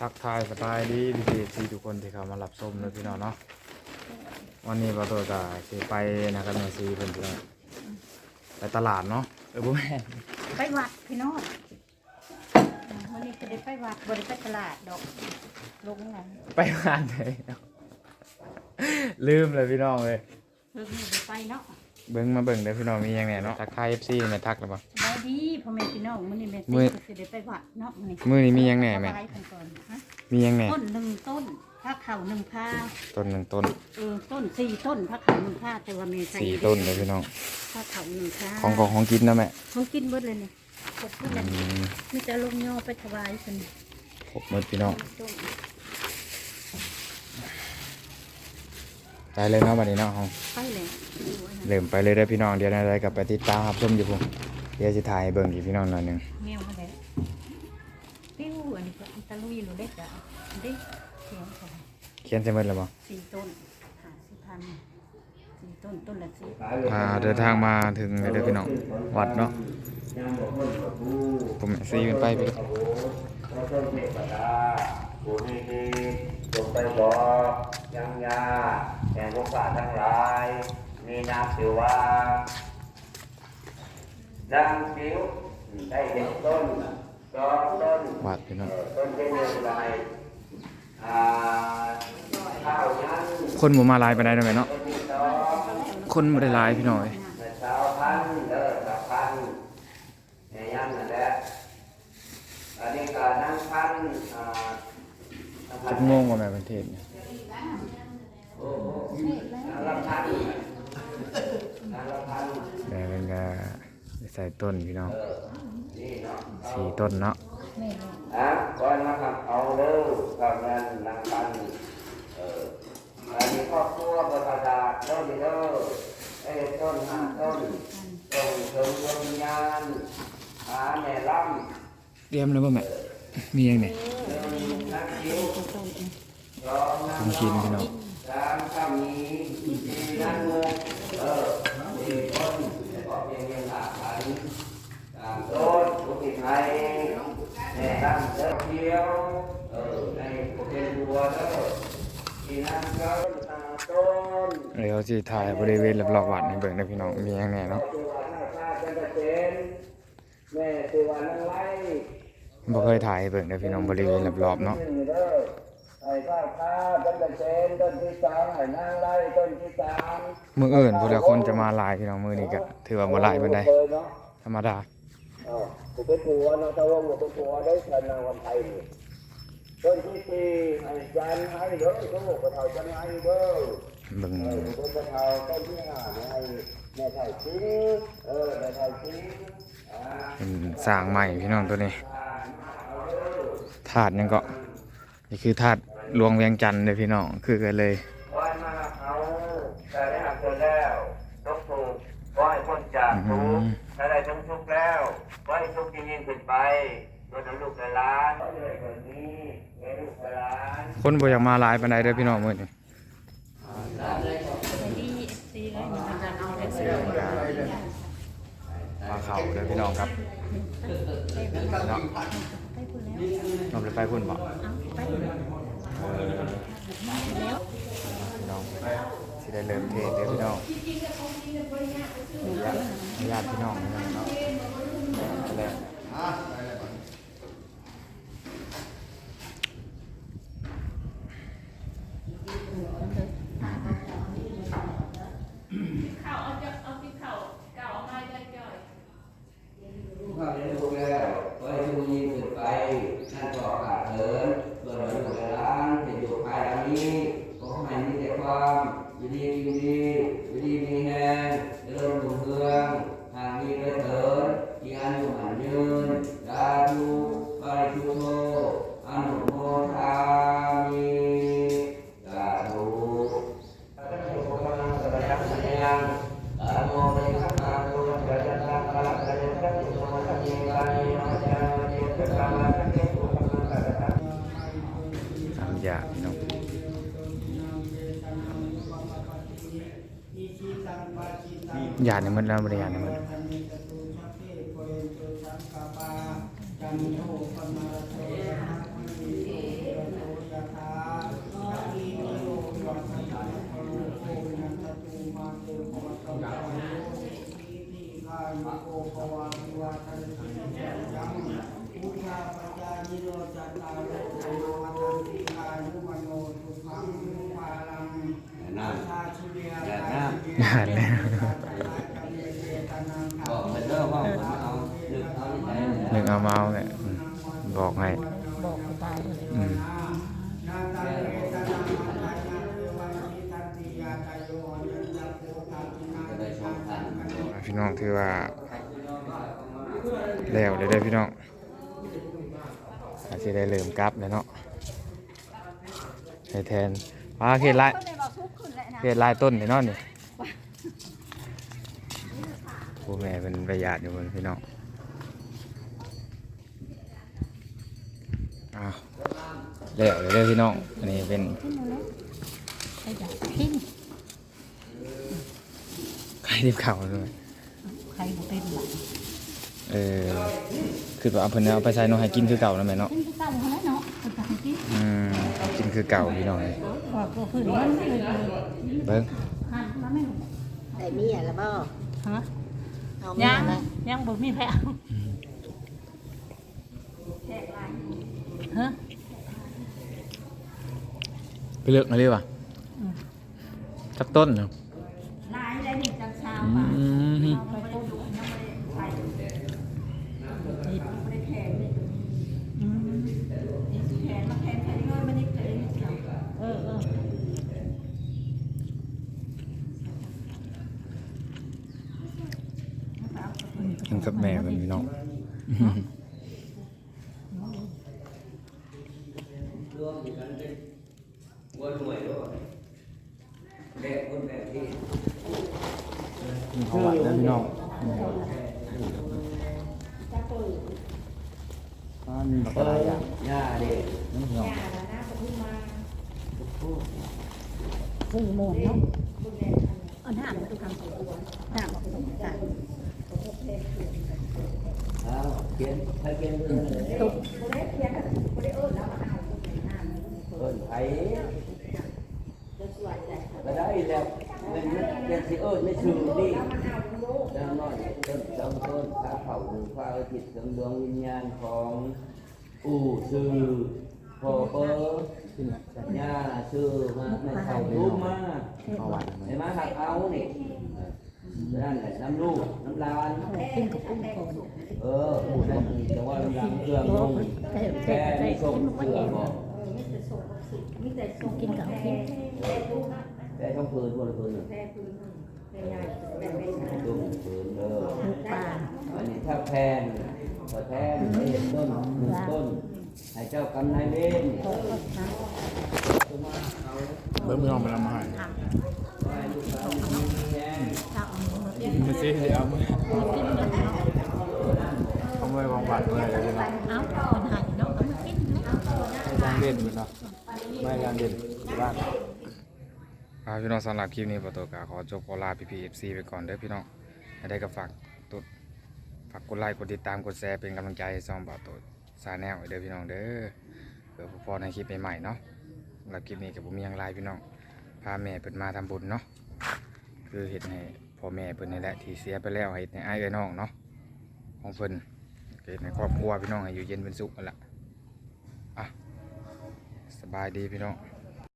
ทักทายสบายดีพี่พีซีทุกคนที่เข้ามารับชมเลยพี่น้องเนาะวันนี้เราตัวจะสิไปนะครับแม่ซีเพิ่นพี่น้องไปตลาดเนาะเออบ่แม่นไปวัดพี่น้องอ่าวันนี้จะได้ไปวัดบริไปตลาดดอกลงไงไปงานเลยเนาะลืมเลยพี่น้องเลย เพิ่งนี่ได้ไปเนาะ เบิ่งมาเบิ่งเด้อพี่น้องมีหยังแหน่เนาะทักทาย FC แม่ทักหรือเปล่าได้ดีพ่อแม่พี่น้องมื้อนี้แม่มื้ติอก็สิได้ไปวัดเนาะมื้อนี้มื้อนี้มีหยังแหน่แม่เอาไปกันก่อนฮะมีหยังแหน่ต้นหนึ่งต้นผ้าเข่าหนึ่งผ้าต้นหนึ่งต้นเออต้นสี่ต้นผ้าเข่าหนึ่งผ้าแต่ว่าแม่ใส่สี่ต้นเลยพี่น้องผ้าเข่าหนึ่งผ้าของของของกินนะแม่ของกินเบิดเลยเนี่ยครบเบิดเลยอืมมีแต่ลงย่อไปถวายเพิ่นครบหมดพี่น้องต้น ไป เลยเนาะบัดนี้เนาะเฮาไปเลยดูอันนั้นเริ่มไปเลยเด้อพี่น้องเดี๋ยวอะไรกับไปติดตามรับชมอยู่พุ่นเดี๋ยวสิถ่ายให้เบิ่งอีกพี่น้องหน่อยหนึงแมวมาแล้วปิ้วอันนี้ก็อันตะลุยรู้ได้จ้ะเด้เสียงเขาเขียนใส่หมดแล้วบ่สี่ต้นหาสิพันสี่ต้นต้นละสิพาเดินทางมาถึงเลยเด้อพี่น้องวัดเนาะผมแม่ซีเป็นไปพี่น้อง พระเจ้าเทวดาผู้ให้ดีจงไปบอกยังยาแห่งพวกข้าทั้งหลาย มีนามชื่อว่าดังสิวได้เห็นต้นสองต้นวัดพี่น้องเอ่อต้นที่หนึ่งไรอ่าข้าวยันคนบ่มาหลายปานใดเนาะแม่เนาะต้นที่สองคนบ่ได้หลายพี่น้องเอ้ยแต่สาวพันธุ์เด้อสาวพันธุ์แม่ยันนั่นแหละอันนี้ก็นั่งพันธุ์อ่านั่งพัจันกธุ์โมงว่าแม่ประเทศเนี่ย แม่เพิ่นก็ได้ใส่ต้นพี่น้องเออนี่เนาะสี่ต้นเนาะแม่อะก่อนมาครับเอาเด้อกับเงินนั่งพันธุ์เอออันนี้ครอบครัวประกาศเด้อนี่เด้อไอ้ต้นห้าต้นต้นเถิงดวงวิญญาณหาแม่ล่ำเตรียมแล้วบ่แม่มีหยังเนี่ยนักคิวต้นต้นสองนัของกินพี่น้อง สามคำนี้สี่นักเงินเออสี่คนแล้วก็เพียงเพียงหลักฐานตามต้นผู้ติดไทยแม่ตั้งเจ้าเที่ยวเออในผู้เป็นบัวเด้อที่นั่นก็ตาต้น เดี๋ยวสิถ่ายบริเวณรอบๆวัดให้เบิ่งเด้อพี่น้องมีหยังแหน่เนาะตัวหน้าตาจันทร์เนแม่ตัวนั่งไล่บ่เคยถ่ายให้เบิ่งเด้อพี่น้องบริเวณรอบๆเนาะมืออื่นพุ่นละคนจะมาลายพี่น้องมือนี้ก็ถือว่าบ่ลายปานใดธรรมดาอ้าวผมเป็นผัวเนาะถ้าว่าผมเป็นผัวได้ชนะวันไทยนี่ ต้นที่สี่ไอ้จันให้เด้อเขาบอกกระเทาจันให้เด้อเบิ่งเออผมเป็นกระเทาต้นที่ห้าเนี่ยไอ้แม่ไทยซีเออแม่ไทยซีอ่าเป็นสร้างใหม่พี่น้องตัวนี้ถาดยังก็นี่คือถาดหลวงเวียงจันทร์เลยพี่น้องคือกันเลยวันมาเอาแต่ได้หักเจอแล้วต้องถูกว่าให้พ้นจากทุกข์ถ้าได้ทั้งทุกข์แล้วว่าให้ทุกข์ยิ่งยิ่งขึ้นไป คนบ่อยากมาหลายปานใดเด้อพี่น้องมื้อนี้มาเข้าเด้อพี่น้องครับเนาะไปพูดแล้วน้องจะไปพุ่นบ่ไปแล้วเออพี่น้องสิได้เริ่มเทศเด้อพี่น้องญาติพี่น้องนี่เนาะแล้วเอาจะเอาที่ข้าวเก่าเอาไม้ได้จ่อย ข้าเรียนรู้แล้วว่าให้ทุกข์ยิ่งขึ้นไปนั่นก็ ข หยาดเนี่ยมันแล้วมันหยาดเนี่มันหาดแล้ว เนี่ยนึกเอามาเอาเนี่ยอืมบอกให้บอกกูตายเลยอืมจะได้ช่องทางพี่น้องถือว่าแล้วเลยเด้อพี่น้องอาจจะได้เริ่มกลับแล้วเนาะให้แทนว่าเขตลายก็เลยบอกทุกคนแหละนะเขตลายต้นนี่เนาะนี่ผู้แม่เป็นประหยัดอยู่บนพี่น้อง อ้าวแล้วเลยเด้อพี่น้อง อันนี้เป็นขึ้นมาแล้วใครอยากกินไข่ดิบเข่าเลยใครบ่เป็นหลังเออคือว่าเอาเพิ่นเอาไปใส่เนาะให้กินคือเก่านั่นแหละเนาะ กินที่เก่าเท่านั้นเนาะคนจะให้กินอืมกินคือเก่าพี่น้องเอ้ยบอกก็คือมันเลยเลยเบิ้งหันมาไม่รู้ได้เมียแล้วบ่ฮะเอาเมียยังแล้วยังบ่มีแพ้ ฮะไปเลือกมาเลยว่ะอืมสักต้นเนาะลายได้หนึ่งจังชาวอืป่ะมเอาไปปุ๊บยังไม่ แบกคนแบบที่มีของหวานนะพี่น้องอ่ามีบักเอะไรออย่างย่าเด็กนี่พี่น้องสี่โมงเนาะเอาหน้ามาดูคำสั่งหน้าบอกส่งเอาเขียนถ้าเขียนเรื่องอะไรเอิ้นไผก็ได้แล้วมันเขียนสิเอิ้นไม่ชื่อดี แล้วน้อยต้นจำต้นพระเผาหนึ่งฟ้าจิตเสริมดวงวิญญาณของอู่ซื่อพอเปอร์ขึ้นแล้วย่าชื่อมาในเข่ารูปมาของหวานไหมไอ้มาหักเอานี่นั่นแหละน้ำลูกน้ำลานกินกับกุ้งก่อนเออนั่นนี่แต่ว่าน้ำลานเครื่องนุ่งแค่ไม่ส่งเสื้อบอกกินกับกินแต่ต้องพื้นบนพื้น ตุ้มพื้นเด้อหมูป่าอันนี้ถ้าแพนพอแทนเห็นต้นหนึ่งต้นให้เจ้ากำนายเวรโต๊ะก็นะเบิ้งพี่น้องไปทำอาหารทำให้ลูกสาวมีแรงข้าเอาหมูมากินเอามือกินเนาะเอามือวางหวานเลยเลยน้องเอาคนหายเนาะเอามากินเนาะไม่ยางเด่นพี่น้องไม่ยางเด่นบ้าน อ่าพี่น้องสำหรับคลิปนี้ประตูกาขอจบขอลาพีพีเอฟซีไปก่อนเด้อพี่น้องให้ได้ก็ฝากตุดฝากกดไลค์กดติดตามกดแชร์เป็นกำลังใจให้ซองบ่าวตุซาแนลเด้อพี่น้องเด้อเพื่อพอในคลิปใหม่ๆเนาะสำหรับคลิปนี้กับผมมียังไลพี่น้องพาแม่เปิดมาทำบุญเนาะคือเห็ดให้พ่อแม่เพิ่นนี่แหละที่เสียไปแล้วให้เฮ็ดให้อ้ายเอ้น้องเนาะของเพิ่นเกิดในครอบครัวพี่น้องให้อยู่เย็นเป็นสุขนั่นละอะสบายดีพี่น้อง